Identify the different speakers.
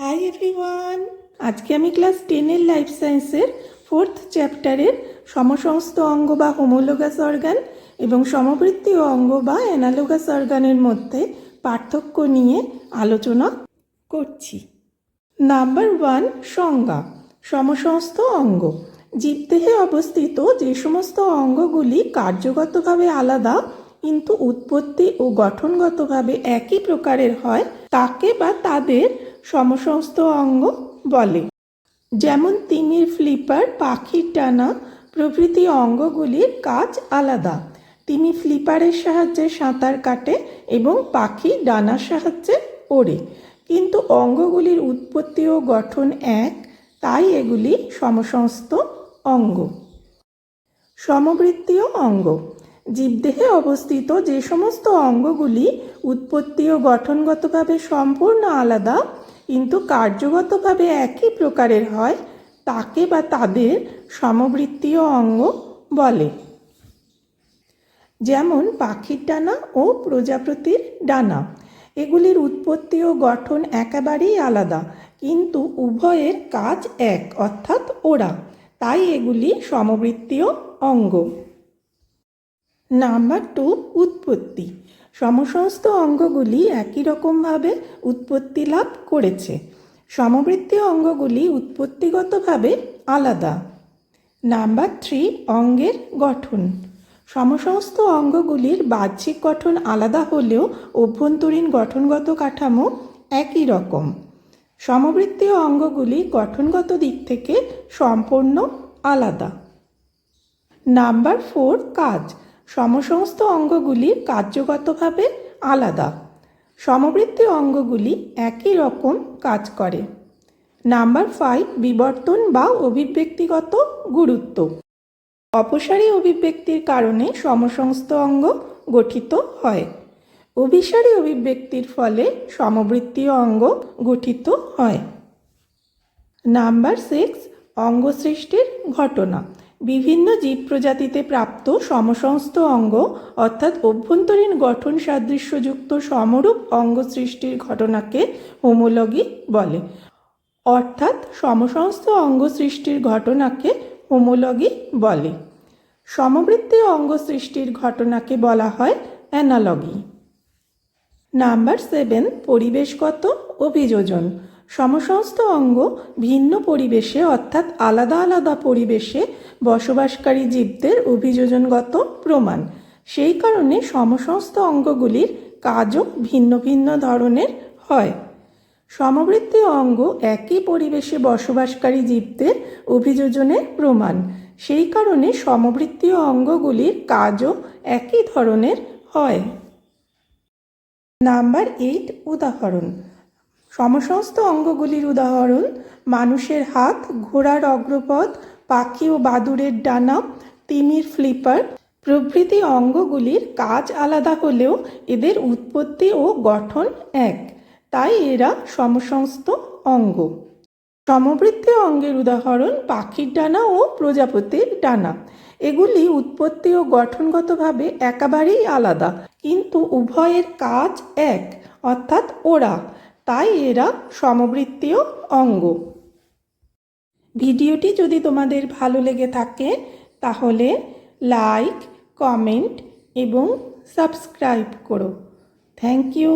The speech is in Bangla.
Speaker 1: হাই এভরিওয়ান আজকে আমি ক্লাস টেনের লাইফ সায়েন্সের ফোর্থ চ্যাপ্টারের সমসমস্ত অঙ্গ বা হোমোলোগাস অর্গান এবং সমবৃত্তীয় অঙ্গ বা অ্যানালোগাস অর্গানের মধ্যে পার্থক্য নিয়ে আলোচনা করছি। নাম্বার ওয়ান সংজ্ঞা। সমসমস্ত অঙ্গ। জীবদেহে অবস্থিত যে সমস্ত অঙ্গগুলি কার্যগতভাবে আলাদা, কিন্তু উৎপত্তি ও গঠনগতভাবে একই প্রকারের হয়, তাকে বা তাদের সমসমস্ত অঙ্গ বলে। যেমন তিমির ফ্লিপার পাখির টানা প্রভৃতি অঙ্গগুলির কাজ আলাদা। তিমি ফ্লিপারের সাহায্যে সাঁতার কাটে এবং পাখি ডানার সাহায্যে ওড়ে। কিন্তু অঙ্গগুলির উৎপত্তি ও গঠন এক, তাই এগুলি সমসমস্ত অঙ্গ। সমবৃত্তীয় অঙ্গ। জীবদেহে অবস্থিত যে সমস্ত অঙ্গগুলি উৎপত্তি ও গঠনগতভাবে সম্পূর্ণ আলাদা কিন্তু কার্যগতভাবে একই প্রকারের হয়, তাকে বা তাদের সমবৃত্তীয় অঙ্গ বলে। যেমন পাখির ডানা ও প্রজাপতির ডানা। এগুলির উৎপত্তি ও গঠন একেবারেই আলাদা, কিন্তু উভয়ের কাজ এক, অর্থাৎ ওরা তাই এগুলি সমবৃত্তীয় অঙ্গ। নাম্বার টু, উৎপত্তি। সমসমস্ত অঙ্গগুলি একই রকমভাবে উৎপত্তি লাভ করেছে। সমবৃত্তীয় অঙ্গগুলি উৎপত্তিগতভাবে আলাদা। নাম্বার থ্রি, অঙ্গের গঠন। সমসমস্ত অঙ্গগুলির বাহ্যিক গঠন আলাদা হলেও অভ্যন্তরীণ গঠনগত কাঠামো একই রকম। সমবৃত্তীয় অঙ্গগুলি গঠনগত দিক থেকে সম্পূর্ণ আলাদা। নাম্বার ফোর, কাজ। সমসমস্ত অঙ্গগুলি কার্যগতভাবে আলাদা। সমবৃত্তি অঙ্গগুলি একই রকম কাজ করে। নাম্বার ফাইভ, বিবর্তন বা অভিব্যক্তিগত গুরুত্ব। অপসারী অভিব্যক্তির কারণে সমসমস্ত অঙ্গ গঠিত হয়। অভিসারী অভিব্যক্তির ফলে সমবৃত্তীয় অঙ্গ গঠিত হয়। নাম্বার সিক্স অঙ্গ সৃষ্টির ঘটনা। বিভিন্ন জীব প্রজাতিতে প্রাপ্ত সমসমস্ত অঙ্গ, অর্থাৎ অভ্যন্তরীণ গঠন সাদৃশ্যযুক্ত সমরূপ অঙ্গ সৃষ্টির ঘটনাকে হোমোলগি বলে। অর্থাৎ সমসমস্ত অঙ্গ সৃষ্টির ঘটনাকে হোমোলগি বলে। সমবৃত্তি অঙ্গ সৃষ্টির ঘটনাকে বলা হয় অ্যানালগি নাম্বার সেভেন, পরিবেশগত অভিযোজন। সমসমস্ত অঙ্গ ভিন্ন পরিবেশে, অর্থাৎ আলাদা আলাদা পরিবেশে বসবাসকারী জীবদের অভিযোজনগত প্রমাণ। সেই কারণে সমসমস্ত অঙ্গগুলির কাজও ভিন্ন ভিন্ন ধরনের হয়। সমবৃত্তীয় অঙ্গ একই পরিবেশে বসবাসকারী জীবদের অভিযোজনের প্রমাণ। সেই কারণে সমবৃত্তীয় অঙ্গগুলির কাজও একই ধরনের হয়। নাম্বার এইট, উদাহরণ। সমসমস্ত অঙ্গগুলির উদাহরণ, মানুষের হাত, ঘোড়ার অগ্রপথ, পাখি ও বাদুড়ের ডানা, তিমির ফ্লিপার, প্রভৃতি অঙ্গগুলির কাজ আলাদা হলেও এদের উৎপত্তি ও গঠন এক। তাই এরা সমসমস্ত অঙ্গ। সমবৃত্তীয় অঙ্গের উদাহরণ পাখির ডানা ও প্রজাপতির ডানা। এগুলি উৎপত্তি ও গঠনগতভাবে একেবারেই আলাদা, কিন্তু উভয়ের কাজ এক, অর্থাৎ ওরা। তাই এরা সমবৃত্তীয় অঙ্গ। ভিডিওটি যদি তোমাদের ভালো লেগে থাকে, তাহলে লাইক কমেন্ট এবং সাবস্ক্রাইব করো। Thank you